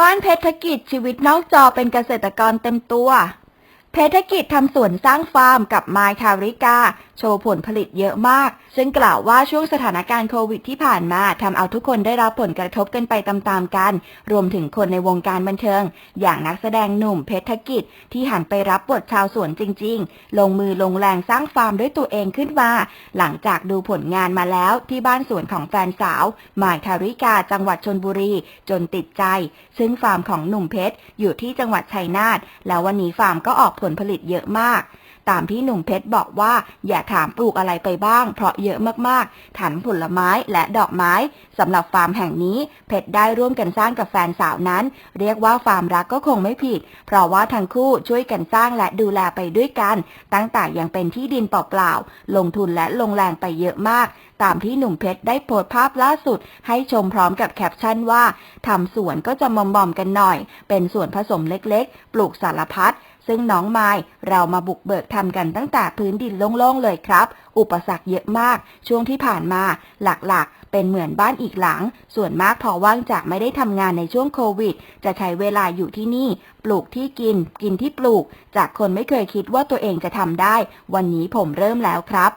บ้านเพชรกิจชีวิตนอกจอเป็นเกษตรกรเต็มตัว เพชรกิจทำสวนสร้างฟาร์มกับไมค์ทาริกาโชว์ผลผลิตเยอะมาก ซึ่งกล่าวว่าช่วงสถานการณ์โควิดที่ผ่านมาทำเอาทุกคนได้รับผลกระทบกันไปตามๆกัน รวมถึงคนในวงการบันเทิง อย่างนักแสดงหนุ่มเพชรกิจ ที่หันไปรับบทชาวสวนจริง ๆ ลงมือลงแรงสร้างฟาร์มด้วยตัวเองขึ้นมา หลังจากดูผลงานมาแล้วที่บ้านสวนของแฟนสาวหมายทาริกาจังหวัดชนบุรี จนติดใจ ซึ่งฟาร์มของหนุ่มเพชรอยู่ที่จังหวัดชัยนาทแล้ววันนี้ฟาร์มก็ออกผลผลิตเยอะมาก ตามที่หนุ่มเพชรบอกว่าอย่าถามปลูกอะไรไปบ้าง เพราะเยอะมากๆถันผลไม้และดอกไม้สำหรับฟาร์มแห่งนี้ เพชรได้ร่วมกันสร้างกับแฟนสาวนั้น เรียกว่าฟาร์มรักก็คงไม่ผิด เพราะว่าทั้งคู่ช่วยกันสร้างและดูแลไปด้วยกัน ตั้งแต่ยังเป็นที่ดินเปล่าๆลงทุนและลงแรงไปเยอะมากตามที่หนุ่มเพชรได้โพสต์ภาพล่าสุด ให้ชมพร้อมกับแคปชั่นว่าทำสวนก็จะมอมๆกันหน่อย เป็นสวนผสมเล็กๆ ปลูกสารพัด ซึ่งน้องไม้เรามาบุกเบิกทำกันตั้งแต่พื้นดินโล่งๆเลยครับ อุปสรรคเยอะมาก ช่วงที่ผ่านมาหลักๆ เป็นเหมือนบ้านอีกหลัง ส่วนมากพอว่างจากไม่ได้ทำงานในช่วงโควิด จะใช้เวลาอยู่ที่นี่ ปลูกที่กิน กินที่ปลูก จากคนไม่เคยคิดว่าตัวเองจะทำได้ วันนี้ผมเริ่มแล้วครับ